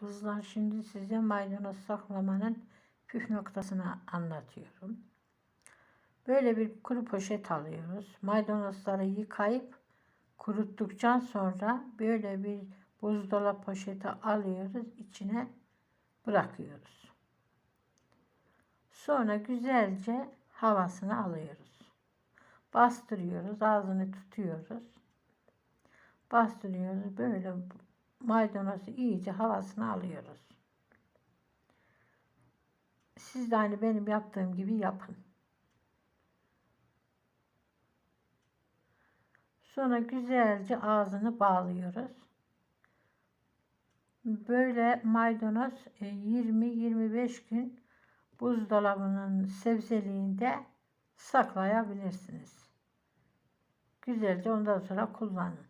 Kızlar şimdi size maydanoz saklamanın püf noktasını anlatıyorum. Böyle bir kuru poşet alıyoruz. Maydanozları yıkayıp kuruttuktan sonra böyle bir buzdolabı poşeti alıyoruz. içine bırakıyoruz. Sonra güzelce havasını alıyoruz. Bastırıyoruz, ağzını tutuyoruz. Bastırıyoruz. Böyle maydanozu iyice havasını alıyoruz. Siz de aynı benim yaptığım gibi yapın. Sonra güzelce ağzını bağlıyoruz. Böyle maydanoz 20-25 e, gün buzdolabının sebzeliğinde saklayabilirsiniz. Güzelce ondan sonra kullanın.